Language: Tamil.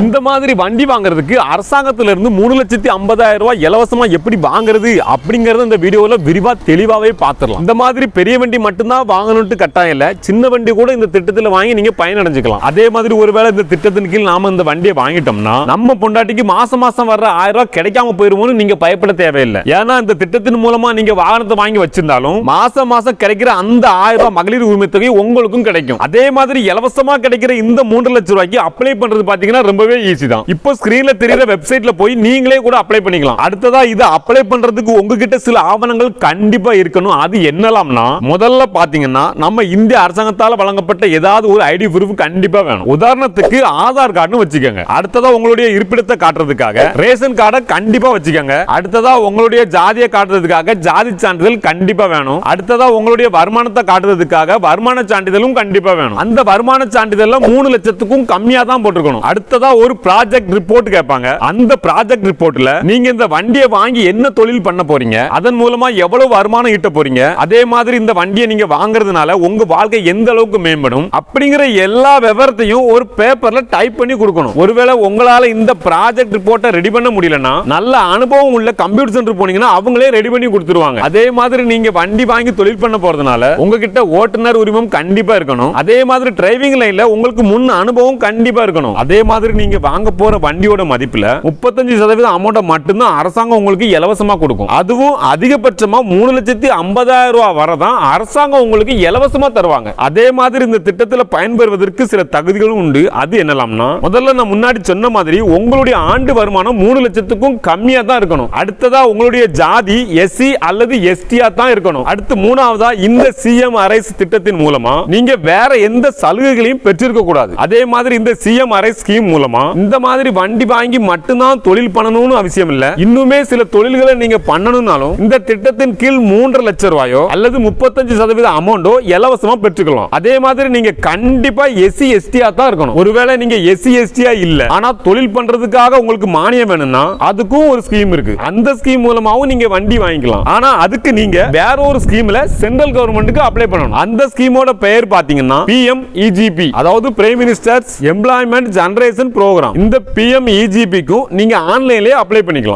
இந்த மாதிரி வண்டி வாங்குறதுக்கு அரசாங்கத்திலிருந்து மூணு லட்சத்தி ஐம்பதாயிரம் ரூபாய் இலவசமா எப்படி வாங்குறது அப்படிங்கறத இந்த வீடியோவில் விரிவா தெளிவாகவே பார்த்துடலாம் இந்த மாதிரி பெரிய வண்டி மட்டும்தான் வாங்கணும்ட்டு கட்டாயம் இல்லை. சின்ன வண்டி கூட இந்த திட்டத்தில் வாங்கி நீங்க பயனடைஞ்சுக்கலாம். அதே மாதிரி ஒருவேளை இந்த திட்டத்தின் கீழ் நாம இந்த வண்டியை வாங்கிட்டோம்னா நம்ம பொண்டாட்டிக்கு மாசம் மாசம் வர்ற ஆயிரம் ரூபாய் கிடைக்காம போயிருமோன்னு நீங்க பயப்பட தேவையில்லை. ஏன்னா இந்த திட்டத்தின் மூலமா நீங்க வாகனத்தை வாங்கி வச்சிருந்தாலும் மாசம் மாசம் கிடைக்கிற அந்த ஆயிரம் ரூபாய் மகளிர் உரிமை தொகை உங்களுக்கும் கிடைக்கும். அதே மாதிரி இலவசமா கிடைக்கிற இந்த மூன்று லட்சம் ரூபாய்க்கு அப்ளை பண்றது பாத்தீங்கன்னா ரொம்பவே ஈஸி தான். இப்போ ஸ்கிரீன்ல தெரியுற வெப்சைட்ல போய் நீங்களே கூட அப்ளை பண்ணிக்கலாம். அடுத்ததா இது அப்ளை பண்றதுக்கு உங்ககிட்ட சில ஆவணங்கள் கண்டிப்பா இருக்கணும். அது என்னலாம்னா முதல்ல பாத்தீங்கன்னா நம்ம இந்திய அரசாங்கத்தால வழங்கப்பட்ட ஏதாவது ஒரு ஐடி ப்ரூஃப் கண்டிப்பா வேணும். உதாரணத்துக்கு ஆதார் கார்டுன்னு வச்சுக்கோங்க. அடுத்ததா உங்களுடைய இருப்பிடத்தை காட்டுறதுக்காக ரேஷன் கார்டை கண்டிப்பா வச்சுக்கோங்க. அடுத்ததா உங்களுடைய ஜாதியை காட்டுறதுக்காக ஜாதி சான்றிதழ் கண்டிப்பா வேணும். அடுத்ததா உங்களுடைய வருமானத்தை காட்டுறதுக்காக வருமான சான்றிதழும் கண்டிப்பா வேணும். அந்த வருமான சான்றிதழ்ல மூணு லட்சத்துக்கும் கம்மியா தான் போட்டுருக்கணும். அடுத்ததா ஒரு ப்ராஜெக்ட் ரிப்போர்ட் கேட்பாங்க. அந்த ப்ராஜெக்ட் ரிப்போர்ட்ல நீங்க இந்த வண்டியை வாங்கி என்ன தொழில் பண்ண போறீங்க? அதன் மூலமா எவ்வளவு வருமானம் ஈட்ட போறீங்க? அதே மாதிரி இந்த வண்டியை நீங்க வாங்குறதுனால உங்க வாழ்க்கை எந்த அளவுக்கு மேம்படும்? அப்படிங்கிற எல்லா விவரத்தையும் ஒரு பேப்பர்ல டைப் பண்ணி கொடுக்கணும். ஒருவேளை உங்களால இந்த ப்ராஜெக்ட் ரிப்போர்ட்டை ரெடி பண்ண முடியலன்னா நல்ல அனுபவம் உள்ள கம்ப்யூட்டர் சென்டர் போனீங்கன்னா அவங்களே ரெடி பண்ணி கொடுத்துருவாங்க. அதே மாதிரி நீங்க வண்டி வாங்கி தொழில் பண்ண போறதுனால உங்ககிட்ட ஓட்டுநர் உரிமம் கண்டிப்பா இருக்கணும். அதே மாதிரி டிரைவிங் லைன்ல உங்களுக்கு முன் அனுபவம் கண்டிப்பா இருக்கணும். அதே மாதிரி நீங்க வாங்க போற வண்டியோட மதிப்புல முப்பத்தஞ்சு சதவீதம் அமௌண்ட் மட்டும்தான் அரசாங்கம் உங்களுக்கு இலவசமா கொடுக்கும். அதுவும் அதிகபட்சமா மூணு லட்சத்தி ஐம்பதாயிரம் ரூபாய் வரதான் அரசாங்கம் உங்களுக்கு இலவசமா தருவாங்க. அதே மாதிரி இந்த திட்டத்துல பயன்பெறுவதற்கு சில தகுதிகளும் உண்டு. அது என்னலாம்னா முதல்ல நான் முன்னாடி சொன்ன மாதிரி உங்களுடைய ஆண்டு வருமானம் மூணு லட்சத்துக்கும் கம்மியா தான் இருக்கணும். அடுத்ததா உங்களுடைய ஜாதி எஸ்சி அல்லது எஸ்டியா தான் இருக்கணும். அடுத்து மூணாவதா இந்த சிஎம் அரைஸ் திட்டத்தின் மூலமா நீங்க வேற எந்த சலுகைகளையும் பெற்றிருக்க கூடாது அதே மாதிரி இந்த சிஎம் அரைஸ் ஸ்கீம் மூலமா இந்த மாதிரி வண்டி வாங்கி மட்டும்தான் தொழில் பண்ணணும்னு அவசியம் இல்ல இன்னுமே சில தொழில்களை நீங்க பண்ணணும்னாலும் இந்த திட்டத்தின் கீழ் மூன்றரை லட்சம் ரூபாயோ அல்லது முப்பத்தஞ்சு சதவீத அமௌண்டோ இலவசமா பெற்றுக்கலாம். அதே மாதிரி நீங்க கண்டிப்பா எஸ்சி எஸ்டியா தான் இருக்கணும். ஒருவேளை நீங்க எஸ்சி எஸ்டியா இல்ல. ஆனா தொழில் பண்றதுக்காக உங்களுக்கு மானியம் வேணும்னா அதுக்கும் ஒரு ஸ்கீம் இருக்கு. அந்த ஸ்கீம் மூலமாவும் நீங்க வண்டி வாங்கிக்கலாம். ஆனா அதுக்கு நீங்க வேற ஒரு ஸ்கீம்ல சென்ட்ரல் கவர்மெண்ட்டுக்கு அப்ளை பண்ணணும். அந்த ஸ்கீமோட பெயர் பாத்தீங்கன்னா பிஎம் இஜிபி அதாவது prime ministers employment generation programme இந்த பிஎம் இஜிபிக்கும் நீங்க ஆன்லைன்லயே அப்ளை பண்ணிக்கலாம்.